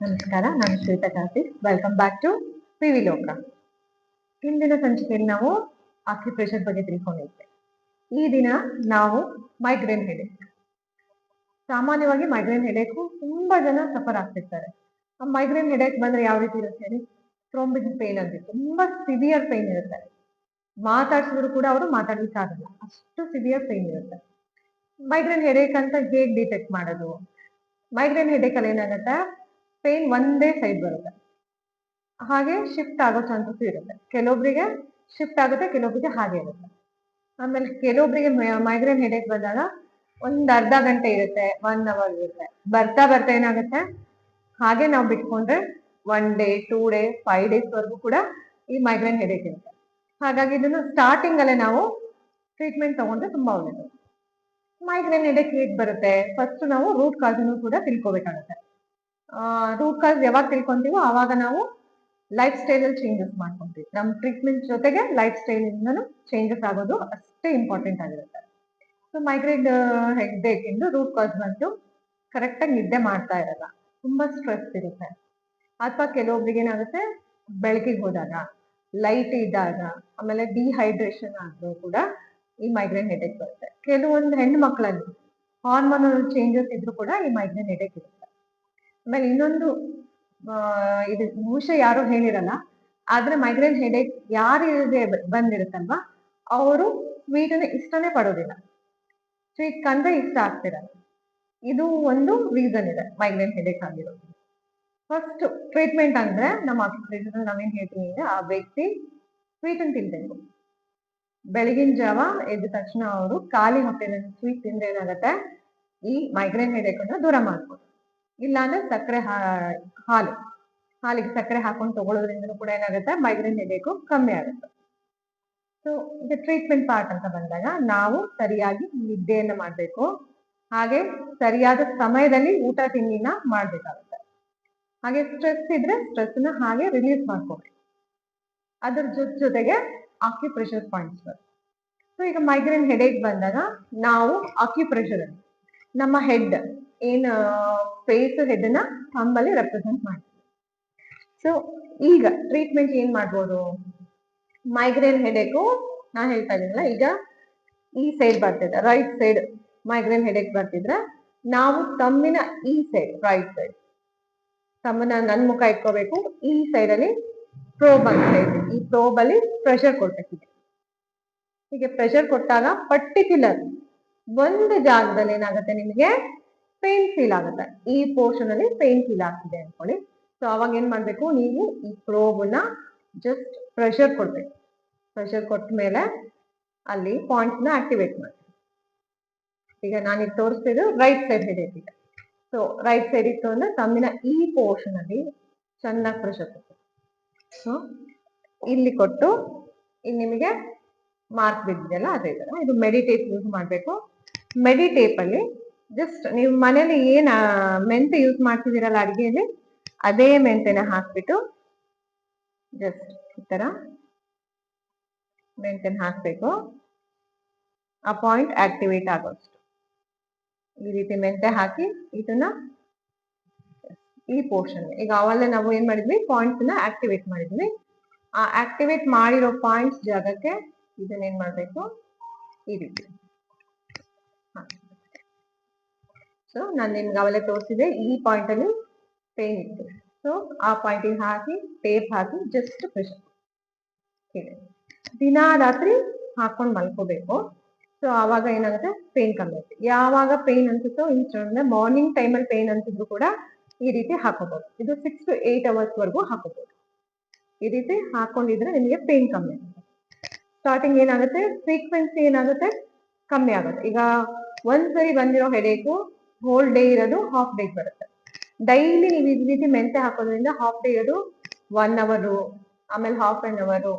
ನಮಸ್ಕಾರ, ನಾನು Shweta Karthik. Welcome back to P V Loka ಹಿಂದಿನ ಸಂಚಿಕೆಯಲ್ಲಿ ನಾವು ಆಕ್ಯುಪೇಷನ್ ಬಗ್ಗೆ ತಿಳ್ಕೊಂಡಿದ್ದೆ. ಈ ದಿನ ನಾವು ಮೈಗ್ರೇನ್ ಹೆಡೇಕ್ ಸಾಮಾನ್ಯವಾಗಿ ಮೈಗ್ರೇನ್ ಹೆಡೇಕು ತುಂಬಾ ಜನ ಸಫರ್ ಆಗ್ತಿರ್ತಾರೆ. ಮೈಗ್ರೇನ್ ಹೆಡೇಕ್ ಬಂದ್ರೆ ಯಾವ ರೀತಿ ಇರುತ್ತೆ ಹೇಳಿ? ಥ್ರೋಂಬಿಕ್ ಪೇನ್ ಅಂತ ತುಂಬಾ ಸಿವಿಯರ್ ಪೇನ್ ಇರುತ್ತೆ. ಮಾತಾಡ್ಸಿದ್ರು ಕೂಡ ಅವರು ಮಾತಾಡ್ಲಿಕ್ಕೆ ಆಗಲ್ಲ ಅಷ್ಟು ಸಿವಿಯರ್ ಪೇನ್ ಇರುತ್ತೆ. ಮೈಗ್ರೇನ್ ಹೆಡೇಕ್ ಅಂತ ಹೇಗೆ ಡಿಟೆಕ್ಟ್ ಮಾಡೋದು? ಮೈಗ್ರೇನ್ ಹೆಡೇಕಲ್ಲಿ ಏನಾಗುತ್ತೆ? ಪೇನ್ ಒಂದೇ ಸೈಡ್ ಬರುತ್ತೆ. ಹಾಗೆ ಶಿಫ್ಟ್ ಆಗೋ ಚಾನ್ಸಸ್ ಇರುತ್ತೆ. ಕೆಲವೊಬ್ಬರಿಗೆ ಶಿಫ್ಟ್ ಆಗುತ್ತೆ, ಕೆಲವೊಬ್ರಿಗೆ ಹಾಗೆ ಇರುತ್ತೆ. ಆಮೇಲೆ ಕೆಲವೊಬ್ಬರಿಗೆ ಮೈಗ್ರೇನ್ ಹೆಡೇಕ್ ಬಂದಾಗ ಒಂದ್ ಅರ್ಧ ಗಂಟೆ ಇರುತ್ತೆ ಒನ್ ಅವರ್ ಇರುತ್ತೆ. ಬರ್ತಾ ಬರ್ತಾ ಏನಾಗುತ್ತೆ? ಹಾಗೆ ನಾವು ಬಿಟ್ಕೊಂಡ್ರೆ one day two day five days ವರೆಗೂ ಕೂಡ ಈ ಮೈಗ್ರೇನ್ ಹೆಡೇಕ್ ಇರುತ್ತೆ. ಹಾಗಾಗಿ ಇದನ್ನು ಸ್ಟಾರ್ಟಿಂಗ್ ಅಲ್ಲೇ ನಾವು ಟ್ರೀಟ್ಮೆಂಟ್ ತಗೊಂಡ್ರೆ ತುಂಬಾ ಒಳ್ಳೇದು. ಮೈಗ್ರೇನ್ ಹೆಡೇಕ್ ಹೇಗೆ ಬರುತ್ತೆ. ಫಸ್ಟ್ ನಾವು ರೂಟ್ ಕಾಸನ್ನು ಕೂಡ ತಿಳ್ಕೊಬೇಕಾಗುತ್ತೆ. ರೂಟ್ ಕಾಸ್ ಯಾವಾಗ ತಿಳ್ಕೊಂತೀವೋ ಆವಾಗ ನಾವು ಲೈಫ್ ಸ್ಟೈಲ್ ಅಲ್ಲಿ ಚೇಂಜಸ್ ಮಾಡ್ಕೊಂತೀವಿ. ನಮ್ಮ ಟ್ರೀಟ್ಮೆಂಟ್ ಜೊತೆಗೆ ಲೈಫ್ ಸ್ಟೈಲ್ ಇಂದನು ಚೇಂಜಸ್ ಆಗೋದು ಅಷ್ಟೇ ಇಂಪಾರ್ಟೆಂಟ್ ಆಗಿರುತ್ತೆ. ಸೊ ಮೈಗ್ರೇನ್ ಹೆಡ್ಡೇಕ್ ಎಂದು ರೂಟ್ ಕಾಸ್ ಬಂತು ಕರೆಕ್ಟಾಗಿ ನಿದ್ದೆ ಮಾಡ್ತಾ ಇರಲ್ಲ. ತುಂಬಾ ಸ್ಟ್ರೆಸ್ ಇರುತ್ತೆ. ಅಥವಾ ಕೆಲವೊಬ್ಬರಿಗೆ ಏನಾಗುತ್ತೆ? ಬೆಳಕಿಗೆ ಹೋದಾಗ ಲೈಟ್ ಇದ್ದಾಗ, ಆಮೇಲೆ ಡಿಹೈಡ್ರೇಷನ್ ಆದ್ರೂ ಕೂಡ ಈ ಮೈಗ್ರೇನ್ ಹೆಡೇಕ್ ಬರುತ್ತೆ. ಕೆಲವೊಂದು ಹೆಣ್ಣು ಮಕ್ಕಳಲ್ಲಿ ಹಾರ್ಮೋನಲ್ ಚೇಂಜಸ್ ಇದ್ರೂ ಕೂಡ ಈ ಮೈಗ್ರೇನ್ ಹೆಡೇಕ್ ಇರುತ್ತೆ. ಆಮೇಲೆ ಇನ್ನೊಂದು ಇದು ಬಹುಶಃ ಯಾರು ಹೇಳಿರಲ್ಲ, ಆದ್ರೆ ಮೈಗ್ರೇನ್ ಹೆಡೇಕ್ ಇಲ್ಲದೆ ಬಂದಿರುತ್ತಲ್ವಾ, ಅವರು ಸ್ವೀಟ್ ಅನ್ನ ಇಷ್ಟನೇ ಪಡೋದಿಲ್ಲ. ಸ್ವೀಟ್ ಕಂಡ್ರೆ ಇಷ್ಟ ಆಗ್ತಿರಲ್ಲ ಇದು ಒಂದು ರೀಸನ್ ಇದೆ ಮೈಗ್ರೇನ್ ಹೆಡೇಕ್ ಆಗಿರೋದು ಫಸ್ಟ್ ಟ್ರೀಟ್ಮೆಂಟ್ ಅಂದ್ರೆ ನಮ್ಮ ಆಕ್ಯುಪ್ರೆಷರ್ ನಾವೇನ್ ಹೇಳ್ತೀನಿ ಅಂದ್ರೆ ಆ ವ್ಯಕ್ತಿ ಸ್ವೀಟ್ ಅನ್ನು ತಿನ್ಬೇಕು. ಬೆಳಗಿನ ಜಾವ ಎದ್ದ ತಕ್ಷಣ ಅವರು ಖಾಲಿ ಹೊಟ್ಟೆನಲ್ಲಿ ಸ್ವೀಟ್ ತಿಂದ್ರೆ ಏನಾಗುತ್ತೆ? ಈ ಮೈಗ್ರೇನ್ ಹೆಡೇಕ್ ಅನ್ನು ದೂರ ಮಾಡ್ಬೋದು ಇಲ್ಲಾಂದ್ರೆ ಸಕ್ಕರೆ ಹಾಲು. ಹಾಲಿಗೆ ಸಕ್ಕರೆ ಹಾಕೊಂಡು ತಗೊಳ್ಳೋದ್ರಿಂದ ಕೂಡ ಏನಾಗುತ್ತೆ? ಮೈಗ್ರೇನ್ ಹೆಡೇಕು ಕಮ್ಮಿ ಆಗುತ್ತೆ. ಸೊ ಇದು ಟ್ರೀಟ್ಮೆಂಟ್ ಪಾರ್ಟ್ ಅಂತ ಬಂದಾಗ ನಾವು ಸರಿಯಾಗಿ ನಿದ್ದೆಯನ್ನ ಮಾಡಬೇಕು. ಹಾಗೆ ಸರಿಯಾದ ಸಮಯದಲ್ಲಿ ಊಟ ತಿಂಡಿನ ಮಾಡ್ಬೇಕಾಗುತ್ತೆ. ಹಾಗೆ ಸ್ಟ್ರೆಸ್ ಇದ್ರೆ ಸ್ಟ್ರೆಸ್ನ ಹಾಗೆ ರಿಲೀಸ್ ಮಾಡ್ಕೋಬೇಕು. ಅದ್ರ ಜೊತೆ ಜೊತೆಗೆ ಆಕ್ಯುಪ್ರೆಷರ್ ಪಾಯಿಂಟ್ಸ್ ಸೊ ಈಗ ಮೈಗ್ರೇನ್ ಹೆಡೇಕ್ ಬಂದಾಗ ನಾವು ಆಕ್ಯುಪ್ರೆಷರ್ ನಮ್ಮ ಹೆಡ್ ಏನ್ ಫೇಸ್ ಹೆಡ್ನ ರೆಪ್ರೆಸೆಂಟ್ ಮಾಡ್ತೀವಿ. ಸೊ ಈಗ ಟ್ರೀಟ್ಮೆಂಟ್ ಏನ್ ಮಾಡ್ಬೋದು? ಮೈಗ್ರೇನ್ ಹೆಡೇಕು ನಾ ಹೇಳ್ತಾ ಇದ್ದೀನಲ್ಲ, ಈಗ ಈ ಸೈಡ್ ಬರ್ತಿದೆ ರೈಟ್ ಸೈಡ್ ಮೈಗ್ರೇನ್ ಹೆಡೇಕ್ ಬರ್ತಿದ್ರೆ, ನಾವು ತಮ್ಮಿನ ಈ ಸೈಡ್ ರೈಟ್ ಸೈಡ್ ತಮ್ಮನ್ನ ನನ್ ಮುಖ ಇಟ್ಕೋಬೇಕು, ಈ ಸೈಡ್ ಅಲ್ಲಿ ಪ್ರೋಬ್ ಅಂತ ಹೇಳ್ತೀವಿ. ಈ ಪ್ರೋಬ್ ಅಲ್ಲಿ ಪ್ರೆಷರ್ ಕೊಡ್ಬೇಕಿದೆ. ಹೀಗೆ ಪ್ರೆಷರ್ ಕೊಟ್ಟಾಗ ಪರ್ಟಿಕ್ಯುಲರ್ ಒಂದು ಜಾಗದಲ್ಲಿ ಏನಾಗುತ್ತೆ ನಿಮಗೆ? ಪೇನ್ ಫೀಲ್ ಆಗುತ್ತೆ. ಈ ಪೋರ್ಷನ್ ಅಲ್ಲಿ ಪೇನ್ ಫೀಲ್ ಆಗ್ತಿದೆ ಅನ್ಕೊಳ್ಳಿ. ಸೊ ಅವಾಗ ಏನ್ ಮಾಡ್ಬೇಕು? ನೀವು ಈ ಪ್ರೋಬ್ನ ಜಸ್ಟ್ ಪ್ರೆಷರ್ ಕೊಡ್ಬೇಕು. ಪ್ರೆಷರ್ ಕೊಟ್ಟ ಮೇಲೆ ಅಲ್ಲಿ ಪಾಯಿಂಟ್ಸ್ನ ಆಕ್ಟಿವೇಟ್ ಮಾಡಿ. ಈಗ ನಾನೀಗ ತೋರಿಸ್ತಿದ್ದು ರೈಟ್ ಸೈಡ್ ಈಗ. ಸೊ ರೈಟ್ ಸೈಡ್ ಇತ್ತು ಅಂದ್ರೆ ತಮ್ಮಿನ ಈ ಪೋರ್ಷನ್ ಅಲ್ಲಿ ಚೆನ್ನಾಗಿ ಪ್ರೆಷರ್ ಕೊಟ್ಟು ಸೊ ಇಲ್ಲಿ ಕೊಟ್ಟು ಇಲ್ಲಿ ನಿಮಗೆ ಮಾರ್ಕ್ ಬಿದ್ದಿದೆಯಲ್ಲ, ಅದೇ ತರ. ಇದು ಮೆಡಿಟೇಪ್ ಯೂಸ್ ಮಾಡಬೇಕು. ಮೆಡಿಟೇಪ್ ಅಲ್ಲಿ ಜಸ್ಟ್ ನೀವು ಮನೇಲಿ ಏನ್ ಮೆಂತೆ ಯೂಸ್ ಮಾಡ್ತಿದ್ದೀರಲ್ಲ ಅಡಿಗೆಯಲ್ಲಿ ಅದೇ ಮೆಂತೆನ ಹಾಕ್ಬಿಟ್ಟು ಜಸ್ಟ್ ಈ ತರ ಮೆಂತೆನ ಹಾಕ್ಬೇಕು. ಆ ಪಾಯಿಂಟ್ ಆಕ್ಟಿವೇಟ್ ಆಗೋಷ್ಟು. ಈ ರೀತಿ ಮೆಂತೆ ಹಾಕಿ ಇದನ್ನ ಈ ಪೋರ್ಷನ್ ಈಗ ಅವಲ್ಲೇ ನಾವು ಏನ್ ಮಾಡಿದ್ವಿ? ಪಾಯಿಂಟ್ಸ್ನ ಆಕ್ಟಿವೇಟ್ ಮಾಡಿದ್ವಿ. ಆ ಆಕ್ಟಿವೇಟ್ ಮಾಡಿರೋ ಪಾಯಿಂಟ್ಸ್ ಜಾಗಕ್ಕೆ ಇದನ್ನ ಏನ್ ಮಾಡ್ಬೇಕು? ಈ ರೀತಿ. ಸೊ ನಾನು ನಿಮ್ಗೆ ಅವಲೇ ತೋರಿಸಿದೆ ಈ ಪಾಯಿಂಟ್ ಅಲ್ಲಿ ಪೇನ್ ಇತ್ತು. ಸೊ ಆ ಪಾಯಿಂಟಿಗೆ ಹಾಕಿ ಟೇಪ್ ಹಾಕಿ ಜಸ್ಟ್ ಪ್ರೆಷರ್ ಹೀಗೆ ದಿನಾ ರಾತ್ರಿ ಹಾಕೊಂಡು ಮಲ್ಕೋಬೇಕು. ಸೊ ಆವಾಗ ಏನಾಗುತ್ತೆ? ಪೇನ್ ಕಮ್ಮಿ ಆಗುತ್ತೆ. ಯಾವಾಗ ಪೇನ್ ಅನ್ಸುತ್ತೋ ಇನ್ಸ್ಟೆಂಟ್ ಮಾರ್ನಿಂಗ್ ಟೈಮಲ್ಲಿ ಪೇನ್ ಅನ್ಸಿದ್ರು ಕೂಡ ಈ ರೀತಿ ಹಾಕೋಬಹುದು ಇದು ಸಿಕ್ಸ್ ಟು ಏಟ್ ಅವರ್ಸ್ ವರೆಗೂ ಹಾಕೋಬಹುದು ಈ ರೀತಿ ಹಾಕೊಂಡಿದ್ರೆ ನಿಮಗೆ ಪೇನ್ ಕಮ್ಮಿ ಆಗುತ್ತೆ. ಸ್ಟಾರ್ಟಿಂಗ್ ಏನಾಗುತ್ತೆ? ಫ್ರೀಕ್ವೆನ್ಸಿ ಏನಾಗುತ್ತೆ? ಕಮ್ಮಿ ಆಗುತ್ತೆ. ಈಗ ಒಂದ್ಸರಿ ಬಂದಿರೋ ಹೆಡೇಕು ಹೋಲ್ ಡೇ ಇರೋದು ಹಾಫ್ ಡೇ ಬರುತ್ತೆ. ಡೈಲಿ ನೀವು ಈ ರೀತಿ ಮೆಂತೆ ಹಾಕೋದ್ರಿಂದ ಹಾಫ್ ಡೇ ಇರೋದು ಒನ್ ಅವರು ಆಮೇಲೆ ಹಾಫ್ ಅನ್ ಅವರು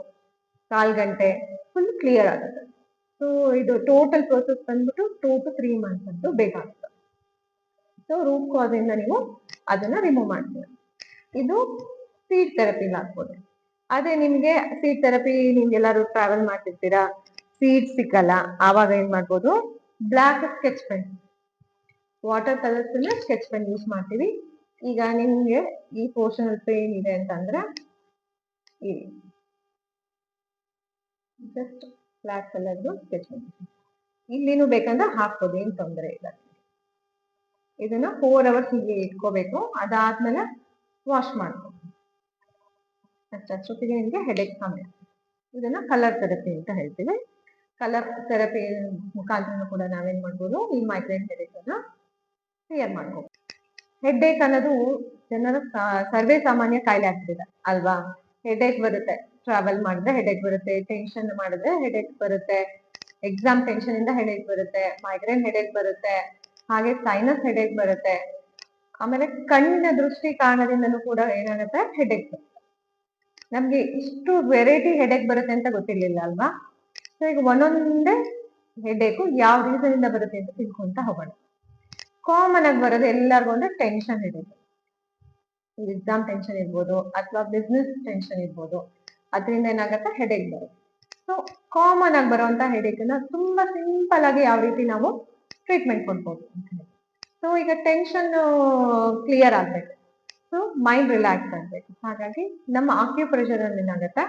ಕಾಲ್ ಗಂಟೆ ಫುಲ್ ಕ್ಲಿಯರ್ ಆಗುತ್ತೆ. ಸೊ ಇದು ಟೋಟಲ್ ಪ್ರೋಸೆಸ್ ಬಂದ್ಬಿಟ್ಟು ಟೂ ಟು ತ್ರೀ ಮಂತ್ಸ್ ಅಂತೂ ಬೇಕಾಗುತ್ತೆ. ಸೊ ರೂಟ್ ಕಾಸ್ ಇಂದ ನೀವು ಅದನ್ನ ರಿಮೂವ್ ಮಾಡ್ತೀರ. ಇದು ಸೀಟ್ ಥೆರಪಿ ಹಾಕ್ಬೋದು ಅದೇ ನಿಮ್ಗೆ ಸೀಟ್ ಥೆರಪಿ ನಿಮ್ಗೆಲ್ಲರೂ ಟ್ರಾವೆಲ್ ಮಾಡ್ತಿರ್ತೀರಾ ಸೀಟ್ ಸಿಕ್ಕಲ್ಲ, ಆವಾಗ ಏನ್ ಮಾಡ್ಬೋದು black sketch pen water colours sketch pen use ಮಾಡ್ತೀವಿ. ಈಗ ನಿಮ್ಗೆ ಈ ಪೋರ್ಷನ್ ಅಲ್ಪ ಇದೆ ಅಂತಂದ್ರೆ ಇಲ್ಲಿ ಜಸ್ಟ್ ಬ್ಲಾಕ್ ಕಲರ್ದು ಸ್ಕೆಚ್ ಪೆನ್. ಇಲ್ಲಿನೂ ಬೇಕಂದ್ರೆ ಹಾಕ್ಬೋದು, ಏನ್ ತೊಂದರೆ ಇಲ್ಲ. ಇದನ್ನ ಫೋರ್ ಅವರ್ಸ್ ಹೀಗೆ ಇಟ್ಕೋಬೇಕು. ಅದಾದ್ಮೇಲೆ ವಾಶ್ ಮಾಡ್ಬೇಕು ಅಷ್ಟೊತ್ತಿಗೆ ನಿಮ್ಗೆ ಹೆಡೆಕ್ ಕಮ್ಮಿ ಇದನ್ನ ಕಲರ್ ಥೆರಪಿ ಅಂತ ಹೇಳ್ತೀವಿ. ಕಲರ್ ಥೆರಪಿ ಮುಖಾಂತರ ಕೂಡ ನಾವೇನ್ ಮಾಡ್ಬೋದು, ಈ ಮೈಗ್ರೇನ್ ಹೆಡೆಕ್ ಅನ್ನ ಕ್ಲಿಯರ್ ಮಾಡ್ಕೊ ಹೆಡ್ ಏಕ್ ಅನ್ನೋದು ಜನರ ಸರ್ವೇ ಸಾಮಾನ್ಯ ಕಾಯಿಲೆ ಆಗ್ತಿದೆ ಅಲ್ವಾ? ಹೆಡ್ ಏಕ್ ಬರುತ್ತೆ. ಟ್ರಾವೆಲ್ ಮಾಡಿದ್ರೆ ಹೆಡ್ ಏಕ್ ಬರುತ್ತೆ ಟೆನ್ಷನ್ ಮಾಡಿದ್ರೆ ಹೆಡ್ ಏಕ್ ಬರುತ್ತೆ ಎಕ್ಸಾಮ್ ಟೆನ್ಷನ್ ಇಂದ ಹೆಡ್ ಏಕ್ ಬರುತ್ತೆ ಮೈಗ್ರೇನ್ ಹೆಡ್ ಏಕ್ ಬರುತ್ತೆ, ಹಾಗೆ ಸೈನಸ್ ಹೆಡ್ ಏಕ್ ಬರುತ್ತೆ. ಆಮೇಲೆ ಕಣ್ಣಿನ ದೃಷ್ಟಿ ಕಾರಣದಿಂದನೂ ಕೂಡ ಏನಾಗುತ್ತೆ? ಹೆಡ್ಏಕ್ ಬರುತ್ತೆ. ನಮ್ಗೆ ಇಷ್ಟು ವೆರೈಟಿ ಹೆಡ್ ಏಕ್ ಬರುತ್ತೆ ಅಂತ ಗೊತ್ತಿರ್ಲಿಲ್ಲ, ಅಲ್ವಾ? ಸೊ ಈಗ ಒಂದೊಂದೇ ಹೆಡ್ ಏಕು ಯಾವ ರೀಸನ್ ಇಂದ ಬರುತ್ತೆ ಅಂತ ತಿಳ್ಕೊಂತ ಹೋಗೋಣ. ಕಾಮನ್ ಆಗಿ ಬರೋದು ಎಲ್ಲರಿಗೂ ಒಂದು ಟೆನ್ಷನ್ ಇರುತ್ತೆ. ಎಕ್ಸಾಮ್ ಟೆನ್ಷನ್ ಇರ್ಬೋದು, ಅಥವಾ ಬಿಸ್ನೆಸ್ ಟೆನ್ಷನ್ ಇರ್ಬೋದು. ಅದರಿಂದ ಏನಾಗುತ್ತೆ? ಹೆಡೇಕ್ ಬರುತ್ತೆ. ಸೊ ಕಾಮನ್ ಆಗಿ ಬರುವಂತ ಹೆಡೇಕ್ನ ತುಂಬಾ ಸಿಂಪಲ್ ಆಗಿ ಯಾವ ರೀತಿ ನಾವು ಟ್ರೀಟ್ಮೆಂಟ್ ಕೊಡ್ಬೋದು ಅಂತ ಸೊ ಈಗ ಟೆನ್ಷನ್ ಕ್ಲಿಯರ್ ಆಗ್ಬೇಕು. ಸೊ ಮೈಂಡ್ ರಿಲ್ಯಾಕ್ಸ್ ಆಗ್ಬೇಕು. ಹಾಗಾಗಿ ನಮ್ಮ ಆಕ್ಯುಪ್ರೆಷರ್ ಅಲ್ಲಿ ಏನಾಗುತ್ತೆ?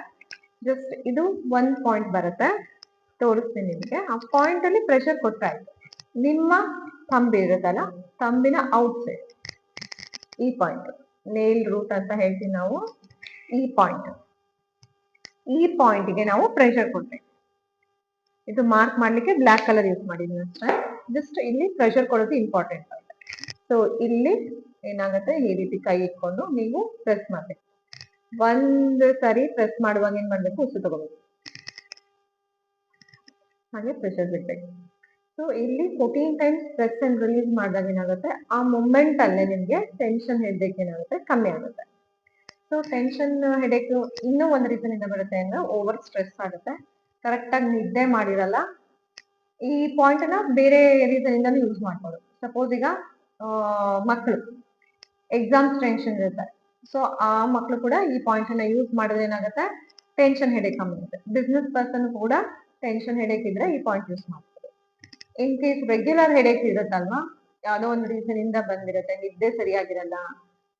ಜಸ್ಟ್ ಇದು ಒಂದ್ ಪಾಯಿಂಟ್ ಬರುತ್ತೆ. ತೋರಿಸ್ತೀನಿ ನಿಮಗೆ. ಆ ಪಾಯಿಂಟ್ ಅಲ್ಲಿ ಪ್ರೆಷರ್ ಕೊಡ್ತಾ ನಿಮ್ಮ ತಂಬಿ ಇರುತ್ತಲ್ಲ ತಂಬಿನ ಔಟ್ ಸೈಡ್ ಈ ಪಾಯಿಂಟ್ ನೇಲ್ ರೂಟ್ ಅಂತ ಹೇಳ್ತೀವಿ ನಾವು. ಈ ಪಾಯಿಂಟ್ ಈ ಪಾಯಿಂಟ್ಗೆ ನಾವು ಪ್ರೆಷರ್ ಕೊಡ್ತೇವೆ. ಇದು ಮಾರ್ಕ್ ಮಾಡ್ಲಿಕ್ಕೆ ಬ್ಲ್ಯಾಕ್ ಕಲರ್ ಯೂಸ್ ಮಾಡಿದೀನಿ ಅಷ್ಟೇ ಜಸ್ಟ್ ಇಲ್ಲಿ ಪ್ರೆಷರ್ ಕೊಡೋದು ಇಂಪಾರ್ಟೆಂಟ್ ಸೊ ಇಲ್ಲಿ ಏನಾಗುತ್ತೆ? ಈ ರೀತಿ ಕೈ ಇಟ್ಕೊಂಡು ನೀವು ಪ್ರೆಸ್ ಮಾಡಬೇಕು. ಒಂದು ಸರಿ ಪ್ರೆಸ್ ಮಾಡುವಾಗ ಏನ್ ಮಾಡ್ಬೇಕು? ಉಸು ತಗೋಬೇಕು. ಹಾಗೆ ಪ್ರೆಷರ್ ಬಿಡ್ಬೇಕು. ಸೊ ಇಲ್ಲಿ fourteen times press and release ಮಾಡಿದಾಗ ಏನಾಗುತ್ತೆ? ಆ ಮೂಮೆಂಟ್ ಅಲ್ಲೇ ನಿಮಗೆ ಟೆನ್ಷನ್ ಹೆಡ್ಡೇಕ್ ಏನಾಗುತ್ತೆ? ಕಮ್ಮಿ ಆಗುತ್ತೆ. ಸೊ ಟೆನ್ಷನ್ ಹೆಡೇಕ್ ಇನ್ನೂ ಒಂದು ರೀಸನ್ ಇಂದ ಬರುತ್ತೆ ಅಂದ್ರೆ ಓವರ್ ಸ್ಟ್ರೆಸ್ ಆಗುತ್ತೆ. ಕರೆಕ್ಟಾಗಿ ನಿದ್ದೆ ಮಾಡಿರಲ್ಲ. ಈ ಪಾಯಿಂಟ್ ಅನ್ನ ಬೇರೆ ರೀಸನ್ ಯೂಸ್ ಮಾಡ್ಬೋದು. ಸಪೋಸ್ ಈಗ ಮಕ್ಕಳು ಎಕ್ಸಾಮ್ಸ್ ಟೆನ್ಷನ್ ಇರುತ್ತೆ. ಸೊ ಆ ಮಕ್ಕಳು ಕೂಡ ಈ ಪಾಯಿಂಟ್ ಅನ್ನ ಯೂಸ್ ಮಾಡಿದ್ರೆ ಏನಾಗುತ್ತೆ? ಟೆನ್ಷನ್ ಹೆಡೇಕ್ ಕಮ್ಮಿ ಆಗುತ್ತೆ. ಬಿಸ್ನೆಸ್ ಪರ್ಸನ್ ಕೂಡ ಟೆನ್ಷನ್ ಹೆಡೇಕ್ ಇದ್ರೆ ಈ ಪಾಯಿಂಟ್ ಯೂಸ್ ಮಾಡ್ತಾರೆ ಇನ್ ಕೇಸ್ ರೆಗ್ಯುಲರ್ ಹೆಡೇಕ್ ಇರುತ್ತಲ್ವಾ? ಯಾವುದೋ ಒಂದು ರೀಸನ್ ಇಂದ ಬಂದಿರುತ್ತೆ, ನಿದ್ದೆ ಸರಿಯಾಗಿರಲ್ಲ,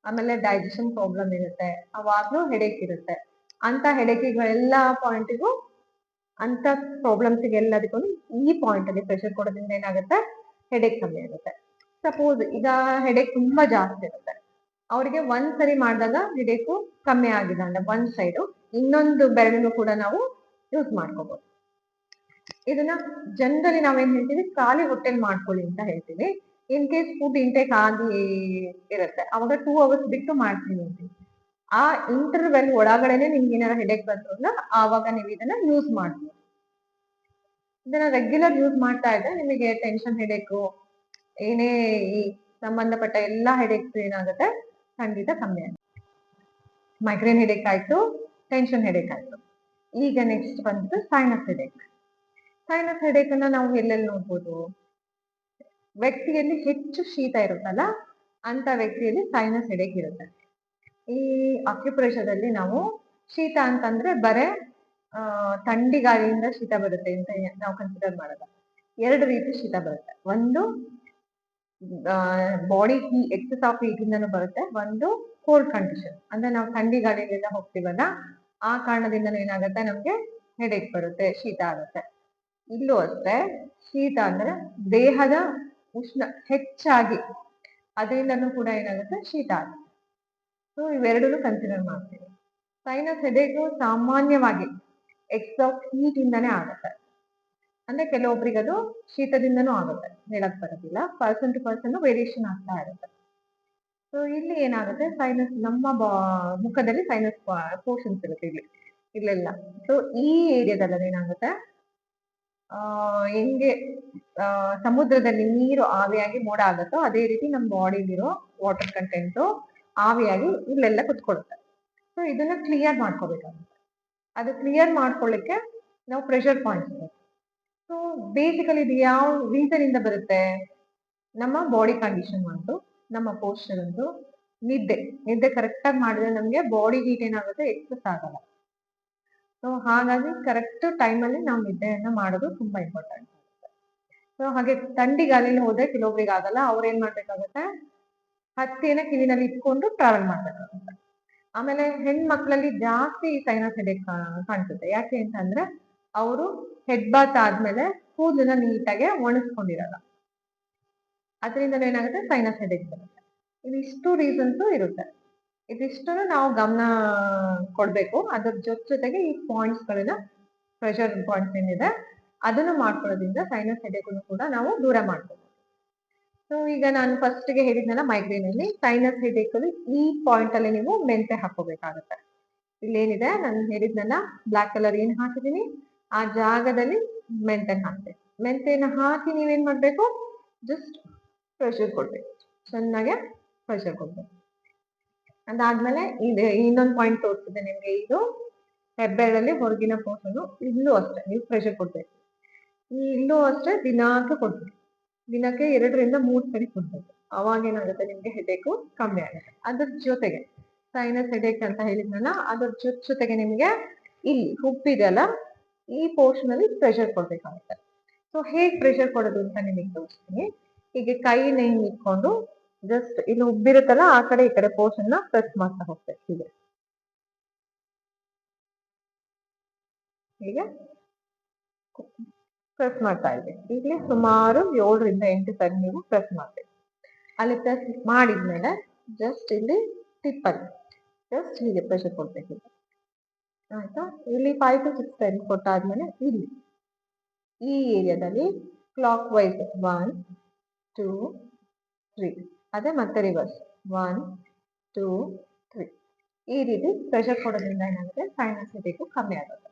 ಆಮೇಲೆ ಡೈಜೆಷನ್ ಪ್ರಾಬ್ಲಮ್ ಇರುತ್ತೆ, ಅವಾಗ್ಲೂ ಹೆಡೇಕ್ ಇರುತ್ತೆ. ಅಂತ ಹೆಡೇಕಿಗಳೆಲ್ಲ ಪಾಯಿಂಟ್ಗೂ ಅಂತ ಪ್ರಾಬ್ಲಮ್ಸ್ ಎಲ್ಲದಕ್ಕೂ ಈ ಪಾಯಿಂಟ್ ಅಲ್ಲಿ ಪ್ರೆಷರ್ ಕೊಡೋದ್ರಿಂದ ಏನಾಗುತ್ತೆ? ಹೆಡೇಕ್ ಕಮ್ಮಿ ಆಗುತ್ತೆ. ಸಪೋಸ್ ಈಗ ಹೆಡೇಕ್ ತುಂಬಾ ಜಾಸ್ತಿ ಇರುತ್ತೆ. ಅವರಿಗೆ ಒಂದ್ ಸರಿ ಮಾಡಿದಾಗ ಹೆಡೇಕು ಕಮ್ಮಿ ಆಗಿದೆ ಅಂದ್ರೆ, ಒಂದ್ ಸೈಡು ಇನ್ನೊಂದು ಬೆರಳನ್ನು ಕೂಡ ನಾವು ಯೂಸ್ ಮಾಡ್ಕೋಬಹುದು ಇದನ್ನ ಜನರಲಿ ನಾವೇನ್ ಹೇಳ್ತೀವಿ, ಖಾಲಿ ಹೊಟ್ಟೆಲ್ ಮಾಡ್ಕೊಳ್ಳಿ ಅಂತ ಹೇಳ್ತೀವಿ. ಇನ್ ಕೇಸ್ ಫುಡ್ ಇಂಟೇಕ್ ಆಗಿ ಇರುತ್ತೆ. ಅವಾಗ ಟೂ ಅವರ್ಸ್ ಬಿಟ್ಟು ಮಾಡ್ತೀನಿ ಅಂತ ಆ ಇಂಟರ್ವೆಲ್ ಒಳಗಡೆನೆ ನಿಮ್ಗೆ ಏನಾರ ಹೆಡೇಕ್ ಬಂತು ಅಂದ್ರೆ ಆವಾಗ ನೀವು ಇದನ್ನ ಯೂಸ್ ಮಾಡ್ಬೋದು. ಇದನ್ನ ರೆಗ್ಯುಲರ್ ಯೂಸ್ ಮಾಡ್ತಾ ಇದ್ರೆ ನಿಮಗೆ ಟೆನ್ಷನ್ ಹೆಡೇಕು ಏನೇ ಈ ಸಂಬಂಧಪಟ್ಟ ಎಲ್ಲಾ ಹೆಡೇಕ್ಸ್ ಏನಾಗುತ್ತೆ, ಖಂಡಿತ ಕಮ್ಮಿ ಆಗುತ್ತೆ. ಮೈಗ್ರೇನ್ ಹೆಡೇಕ್ ಆಯ್ತು ಟೆನ್ಷನ್ ಹೆಡೇಕ್ ಆಯ್ತು. ಈಗ ನೆಕ್ಸ್ಟ್ ಬಂದ್ಬಿಟ್ಟು ಸೈನಸ್ ಹೆಡೇಕ್ ಸೈನಸ್ ಹೆಡೇಕ್ ಅನ್ನ ನಾವು ಎಲ್ಲೆಲ್ಲಿ ನೋಡ್ಬೋದು? ವ್ಯಕ್ತಿಯಲ್ಲಿ ಹೆಚ್ಚು ಶೀತ ಇರುತ್ತಲ್ಲ, ಅಂತ ವ್ಯಕ್ತಿಯಲ್ಲಿ ಸೈನಸ್ ಹೆಡೇಕ್ ಇರುತ್ತೆ. ಈ ಅಕ್ಯುಪ್ರೇಷದಲ್ಲಿ ನಾವು ಶೀತ ಅಂತಂದ್ರೆ ಬರೇ ಥಂಡಿ ಗಾಳಿಯಿಂದ ಶೀತ ಬರುತ್ತೆ ಅಂತ ನಾವು ಕನ್ಸಿಡರ್ ಮಾಡಲ್ಲ ಎರಡು ರೀತಿ ಶೀತ ಬರುತ್ತೆ. ಒಂದು body Hi excess of heat ಇಂದನೂ ಬರುತ್ತೆ. ಒಂದು ಕೋಲ್ಡ್ ಕಂಡೀಷನ್ ಅಂದ್ರೆ ನಾವು ಥಂಡಿ ಗಾಳಿಯಿಂದ ಹೋಗ್ತೀವಲ್ಲ, ಆ ಕಾರಣದಿಂದ ಏನಾಗುತ್ತೆ? ನಮ್ಗೆ ಹೆಡೇಕ್ ಬರುತ್ತೆ, ಶೀತ ಆಗುತ್ತೆ. ಇಲ್ಲೂ ಅಷ್ಟೇ. ಶೀತ ಅಂದ್ರೆ ದೇಹದ ಉಷ್ಣ ಹೆಚ್ಚಾಗಿ. ಅದರಿಂದನೂ ಕೂಡ ಏನಾಗುತ್ತೆ? ಶೀತ ಆಗುತ್ತೆ. ಸೊ ಇವೆರಡೂ ಕನ್ಸಿಡರ್ ಮಾಡ್ತೀವಿ. ಸೈನಸ್ ಹೆಡೇಕು ಸಾಮಾನ್ಯವಾಗಿ ಎಕ್ಸ್ ಆಫ್ ಹೀಟ್ ಇಂದಾನೇ ಆಗುತ್ತೆ. ಅಂದ್ರೆ ಕೆಲವೊಬ್ಬರಿಗೆ ಅದು ಶೀತದಿಂದನೂ ಆಗುತ್ತೆ. ಹೇಳಕ್ ಬರೋದಿಲ್ಲ. ಪರ್ಸನ್ ಟು ಪರ್ಸನ್ ವೇರಿಯೇಷನ್ ಆಗ್ತಾ ಇರುತ್ತೆ. ಸೊ ಇಲ್ಲಿ ಏನಾಗುತ್ತೆ? ಸೈನಸ್ ನಮ್ಮ ಮುಖದಲ್ಲಿ ಸೈನಸ್ ಪೋರ್ಷನ್ಸ್ ಇರುತ್ತೆ ಇಲ್ಲಿ. ಇಲ್ಲೆಲ್ಲ. ಸೊ ಈ ಏರಿಯಾದಲ್ಲಿ ಏನಾಗುತ್ತೆ? ಆ, ಹೆಂಗೆ ಸಮುದ್ರದಲ್ಲಿ ನೀರು ಆವಿಯಾಗಿ ಮೋಡ ಆಗುತ್ತೋ ಅದೇ ರೀತಿ ನಮ್ಮ ಬಾಡಿಲಿರೋ ವಾಟರ್ ಕಂಟೆಂಟು ಆವಿಯಾಗಿ ಇಲ್ಲೆಲ್ಲ ಕುತ್ಕೊಳ್ಳುತ್ತೆ. ಸೊ ಇದನ್ನ ಕ್ಲಿಯರ್ ಮಾಡ್ಕೋಬೇಕಾಗುತ್ತೆ. ಅದು ಕ್ಲಿಯರ್ ಮಾಡ್ಕೊಳ್ಳಿಕ್ಕೆ ನಾವು ಪ್ರೆಷರ್ ಪಾಯಿಂಟ್ಸ್ ಸೊ ಬೇಸಿಕಲಿ ಇದು ಯಾವ ರೀಸನ್ ಇಂದ ಬರುತ್ತೆ? ನಮ್ಮ ಬಾಡಿ ಕಂಡೀಷನ್ ಒಂದು ನಮ್ಮ ಪೋಸ್ಟರ್ ಒಂದು ನಿದ್ದೆ. ನಿದ್ದೆ ಕರೆಕ್ಟಾಗಿ ಮಾಡಿದ್ರೆ ನಮಗೆ ಬಾಡಿ ಹೀಟ್ ಏನಾಗುತ್ತೆ? ಎಕ್ಸಸ್ ಆಗಲ್ಲ. ಸೊ ಹಾಗಾಗಿ ಕರೆಕ್ಟ್ ಟೈಮಲ್ಲಿ ನಾವು ನಿದ್ದೆಯನ್ನ ಮಾಡೋದು ತುಂಬಾ ಇಂಪಾರ್ಟೆಂಟ್ ಸೊ ಹಾಗೆ ಗಾಳಿಲಿ ಹೋದ್ರೆ ಕೆಲವೊಬ್ರಿಗೆ ಆಗಲ್ಲ ಅವ್ರು ಏನ್ ಮಾಡ್ಬೇಕಾಗತ್ತೆ? ಹತ್ತಿನ ಕಿವಿನಲ್ಲಿ ಇಟ್ಕೊಂಡು ಟ್ರಾವೆಲ್ ಮಾಡ್ಬೇಕಾಗುತ್ತೆ. ಆಮೇಲೆ ಹೆಣ್ಮಕ್ಳಲ್ಲಿ ಜಾಸ್ತಿ ಸೈನಸ್ ಕಾಣಿಸುತ್ತೆ. ಯಾಕೆ ಅಂತಂದ್ರೆ ಅವರು ಹೆಡ್ ಬಾತ್ ಆದ್ಮೇಲೆ ಕೂದಲನ್ನ ನೀಟಾಗಿ ಒಣಸ್ಕೊಂಡಿರಲ್ಲ. ಅದರಿಂದ ಏನಾಗುತ್ತೆ? ಸೈನಸ್ ಹೆಡೆಕ್ ಬರುತ್ತೆ. ಇದಿಷ್ಟು ರೀಸನ್ಸ್ ಇರುತ್ತೆ. ಇದಿಷ್ಟು ನಾವು ಗಮನ ಕೊಡಬೇಕು. ಅದ್ರ ಜೊತೆ ಜೊತೆಗೆ ಈ ಪಾಯಿಂಟ್ಸ್ ಪ್ರೆಷರ್ ಪಾಯಿಂಟ್ಸ್ ಏನಿದೆ, ಅದನ್ನು ಮಾಡ್ಕೊಳ್ಳೋದ್ರಿಂದ ಸೈನಸ್ ಹೆಡೇಕನ್ನು ಕೂಡ ನಾವು ದೂರ ಮಾಡ್ಕೋಬಹುದು ಸೊ ಈಗ ನಾನು ಫಸ್ಟ್ಗೆ ಹೇಳಿದ್ನಲ್ಲ ಮೈಗ್ರೇನ್ ಅಲ್ಲಿ ಸೈನಸ್ ಹೆಡೇಕಲ್ಲಿ ಈ ಪಾಯಿಂಟ್ ಅಲ್ಲಿ ನೀವು ಮೆಂತೆ ಹಾಕೋಬೇಕಾಗುತ್ತೆ ಇಲ್ಲೇನಿದೆ, ನಾನು ಹೇಳಿದ್ನಲ್ಲ ಬ್ಲಾಕ್ ಕಲರ್ ಏನ್ ಹಾಕಿದೀನಿ, ಆ ಜಾಗದಲ್ಲಿ ಮೆಂತೆ ಹಾಕ್ಬೇಕು ಮೆಂತೆನ ಹಾಕಿ ನೀವೇನ್ ಮಾಡ್ಬೇಕು? ಜಸ್ಟ್ ಪ್ರೆಷರ್ ಕೊಡ್ಬೇಕು. ಚೆನ್ನಾಗೆ ಪ್ರೆಷರ್ ಕೊಡ್ಬೇಕು. ಅದಾದ್ಮೇಲೆ ಇದು ಇನ್ನೊಂದು ಪಾಯಿಂಟ್ ತೋರಿಸಿದೆ ನಿಮ್ಗೆ ಇದು. ಹೆಬ್ಬೆರಳಲ್ಲಿ ಹೊರಗಿನ ಪೋರ್ಷನ್ ಇಲ್ಲೂ ಅಷ್ಟೇ, ನೀವು ಪ್ರೆಷರ್ ಕೊಡ್ಬೇಕು. ಇಲ್ಲೂ ಅಷ್ಟೇ ದಿನಾಂಕ ಕೊಡ್ಬೇಕು. ದಿನಕ್ಕೆ ಎರಡರಿಂದ ಮೂರು ಸರಿ ಕೊಡ್ಬೇಕು. ಅವಾಗ ಏನಾಗುತ್ತೆ ನಿಮ್ಗೆ ಹೆಡೇಕು ಕಮ್ಮಿ ಆಗುತ್ತೆ. ಅದ್ರ ಜೊತೆಗೆ ಸೈನಸ್ ಹೆಡೇಕ್ ಅಂತ ಹೇಳಿದ್ನಲ್ಲ, ಅದ್ರ ಜೊತೆ ಜೊತೆಗೆ ನಿಮ್ಗೆ ಇಲ್ಲಿ ಹುಬ್ಬಿದೆಲ್ಲ ಈ ಪೋರ್ಷನ್ ಅಲ್ಲಿ ಪ್ರೆಷರ್ ಕೊಡ್ಬೇಕಾಗುತ್ತೆ. ಸೊ ಹೇಗ್ ಪ್ರೆಷರ್ ಕೊಡೋದು ಅಂತ ನಿಮಗೆ ತೋರಿಸ್ತೀನಿ. ಹೀಗೆ ಕೈ ನೈನ್ ಇಟ್ಕೊಂಡು ಜಸ್ಟ್ ಇಲ್ಲಿ ಉಬ್ಬಿರುತ್ತಲ್ಲ, ಆ ಕಡೆ ಈ ಕಡೆ ಪೋರ್ಷನ್ನ ಪ್ರೆಸ್ ಮಾಡ್ತಾ ಹೋಗ್ಬೇಕು ಹೀಗೆ. ಹೀಗೆ. ಪ್ರೆಸ್ ಮಾಡ್ತಾ ಇರ್ಬೇಕು ಇಲ್ಲಿ ಸುಮಾರು ಏಳರಿಂದ ಎಂಟು ಸರಿ ನೀವು ಪ್ರೆಸ್ ಮಾಡ್ಬೇಕು ಅಲ್ಲಿ ಪ್ರೆಸ್ ಮಾಡಿದ್ಮೇಲೆ ಜಸ್ಟ್ ಇಲ್ಲಿ ಟಿಪ್ಪಲ್ಲಿ ಜಸ್ಟ್ ಹೀಗೆ ಪ್ರೆಷರ್ ಕೊಡ್ಬೇಕು. ಆಯ್ತಾ? ಇಲ್ಲಿ ಫೈವ್ ಟು ಸಿಕ್ಸ್ ಟೈಮ್ ಕೊಟ್ಟಾದ್ಮೇಲೆ ಇಲ್ಲಿ, ಈ ಏರಿಯಾದಲ್ಲಿ clockwise one two three ಅದೇ ಮತ್ತೆ ರಿವರ್ಸ್ ಒನ್ ಟೂ ತ್ರೀ ಈ ರೀತಿ ಪ್ರೆಷರ್ ಕೊಡೋದ್ರಿಂದ ಏನಾಗುತ್ತೆ ಸೈನಸ್ ಕಮ್ಮಿ ಆಗುತ್ತೆ.